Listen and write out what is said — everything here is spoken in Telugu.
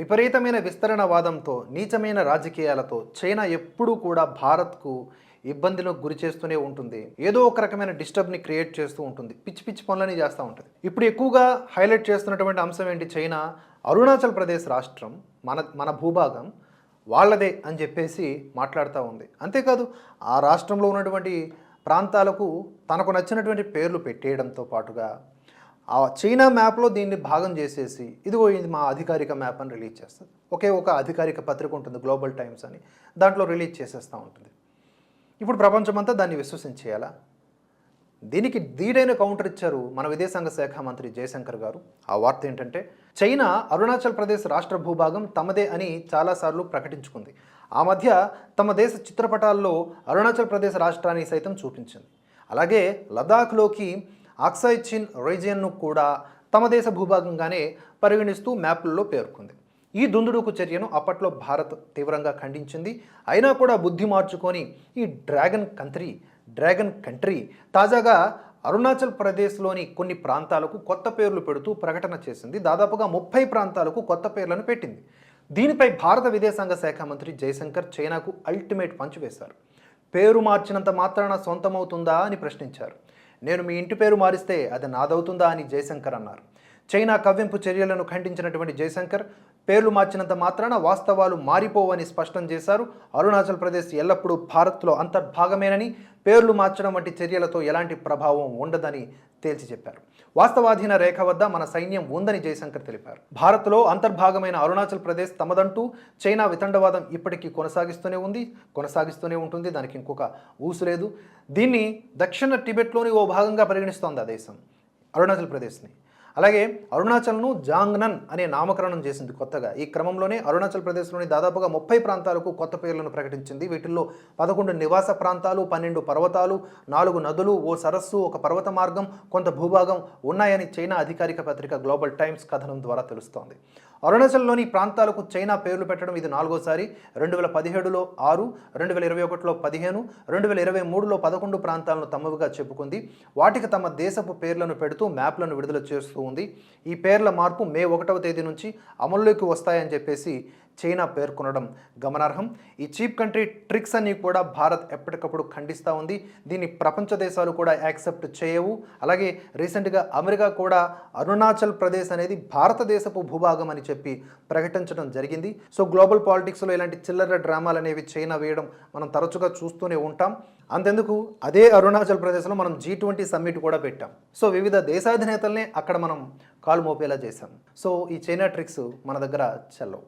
విపరీతమైన విస్తరణవాదంతో నీచమైన రాజకీయాలతో చైనా ఎప్పుడూ కూడా భారత్కు ఇబ్బందులకు గురి చేస్తూనే ఉంటుంది. ఏదో ఒక రకమైన డిస్టర్బ్ని క్రియేట్ చేస్తూ ఉంటుంది. పిచ్చి పిచ్చి పనులని చేస్తూ ఉంటుంది. ఇప్పుడు ఎక్కువగా హైలైట్ చేస్తున్నటువంటి అంశం ఏంటి? చైనా అరుణాచల్ ప్రదేశ్ రాష్ట్రం మన మన భూభాగం వాళ్ళదే అని చెప్పేసి మాట్లాడుతూ ఉంది. అంతేకాదు ఆ రాష్ట్రంలో ఉన్నటువంటి ప్రాంతాలకు తనకు నచ్చినటువంటి పేర్లు పెట్టేయడంతో పాటుగా ఆ చైనా మ్యాప్లో దీన్ని భాగం చేసేసి ఇదిగో ఇది మా అధికారిక మ్యాప్ అని రిలీజ్ చేస్తుంది. ఒకే ఒక అధికారిక పత్రిక ఉంటుంది గ్లోబల్ టైమ్స్ అని. దాంట్లో రిలీజ్ చేసేస్తూ ఉంటుంది. ఇప్పుడు ప్రపంచమంతా దాన్ని విశ్వసించేయాలా? దీనికి దీడైన కౌంటర్ ఇచ్చారు మన విదేశాంగ శాఖ మంత్రి జయశంకర్ గారు. ఆ వార్త ఏంటంటే చైనా అరుణాచల్ ప్రదేశ్ రాష్ట్ర భూభాగం తమదే అని చాలాసార్లు ప్రకటించుకుంది. ఆ మధ్య తమ దేశ చిత్రపటాల్లో అరుణాచల్ ప్రదేశ్ రాష్ట్రాన్ని సైతం చూపించింది. అలాగే లదాఖ్లోకి ఆక్సాయ్ చిన్ రీజియన్ను కూడా తమ దేశ భూభాగంగానే పరిగణిస్తూ మ్యాప్లలో పేర్కొంది. ఈ దుందుడుకు చర్యను అప్పట్లో భారత్ తీవ్రంగా ఖండించింది. అయినా కూడా బుద్ధి మార్చుకొని ఈ డ్రాగన్ కంట్రీ డ్రాగన్ కంట్రీ తాజాగా అరుణాచల్ ప్రదేశ్లోని కొన్ని ప్రాంతాలకు కొత్త పేర్లు పెడుతూ ప్రకటన చేసింది. దాదాపుగా ముప్పై ప్రాంతాలకు కొత్త పేర్లను పెట్టింది. దీనిపై భారత విదేశాంగ శాఖ మంత్రి జయశంకర్ చైనాకు అల్టిమేట్ పంచివేశారు. పేరు మార్చినంత మాత్రాన సొంతమవుతుందా అని ప్రశ్నించారు. నేను మీ ఇంటి పేరు మారిస్తే అది నాదవుతుందా అని జయశంకర్ అన్నారు. చైనా కవ్వింపు చర్యలను ఖండించినటువంటి జయశంకర్ పేర్లు మార్చినంత మాత్రాన వాస్తవాలు మారిపోవని స్పష్టం చేశారు. అరుణాచల్ ప్రదేశ్ ఎల్లప్పుడూ భారత్లో అంతర్భాగమేనని పేర్లు మార్చడం వంటి చర్యలతో ఎలాంటి ప్రభావం ఉండదని తేల్చి చెప్పారు. వాస్తవాధీన రేఖ వద్ద మన సైన్యం ఉందని జయశంకర్ తెలిపారు. భారత్లో అంతర్భాగమైన అరుణాచల్ ప్రదేశ్ తమదంటూ చైనా వితండవాదం ఇప్పటికీ కొనసాగిస్తూనే ఉంది. కొనసాగిస్తూనే ఉంటుంది. దానికి ఇంకొక ఊసు లేదు. దీన్ని దక్షిణ టిబెట్లోని ఓ భాగంగా పరిగణిస్తోంది ఆ దేశం. అరుణాచల్ ప్రదేశ్ని. అలాగే అరుణాచల్ను జాంగ్నన్ అనే నామకరణం చేసింది కొత్తగా. ఈ క్రమంలోనే అరుణాచల్ ప్రదేశ్లోని దాదాపుగా ముప్పై ప్రాంతాలకు కొత్త పేర్లను ప్రకటించింది. వీటిల్లో పదకొండు నివాస ప్రాంతాలు పన్నెండు పర్వతాలు నాలుగు నదులు ఓ సరస్సు ఒక పర్వత మార్గం కొంత భూభాగం ఉన్నాయని చైనా అధికారిక పత్రిక గ్లోబల్ టైమ్స్ కథనం ద్వారా తెలుస్తోంది. అరుణాచల్లోని ప్రాంతాలకు చైనా పేర్లు పెట్టడం ఇది నాలుగోసారి. రెండు వేల పదిహేడులో ఆరు రెండు వేల ఇరవై ఒకటిలో పదిహేను రెండు వేల ఇరవై మూడులో పదకొండు ప్రాంతాలను తమవిగా చెప్పుకుంది. వాటికి తమ దేశపు పేర్లను పెడుతూ మ్యాప్లను విడుదల చేస్తూ ఉంది. ఈ పేర్ల మార్పు మే ఒకటవ తేదీ నుంచి అమల్లోకి వస్తాయని చెప్పేసి చైనా పేర్కొనడం గమనార్హం. ఈ చీప్ కంట్రీ ట్రిక్స్ అన్నీ కూడా భారత్ ఎప్పటికప్పుడు ఖండిస్తూ ఉంది. దీన్ని ప్రపంచ దేశాలు కూడా యాక్సెప్ట్ చేయవు. అలాగే రీసెంట్గా అమెరికా కూడా అరుణాచల్ ప్రదేశ్ అనేది భారతదేశపు భూభాగం అని చెప్పి ప్రకటించడం జరిగింది. సో గ్లోబల్ పాలిటిక్స్లో ఇలాంటి చిల్లర డ్రామాలు అనేవి చైనా వేయడం మనం తరచుగా చూస్తూనే ఉంటాం. అంతెందుకు అదే అరుణాచల్ ప్రదేశ్లో మనం జీ ట్వంటీ సమ్మిట్ కూడా పెట్టాం. సో వివిధ దేశాధినేతల్ని అక్కడ మనం కాలు మోపేలా చేశాం. సో ఈ చైనా ట్రిక్స్ మన దగ్గర చెల్లవు.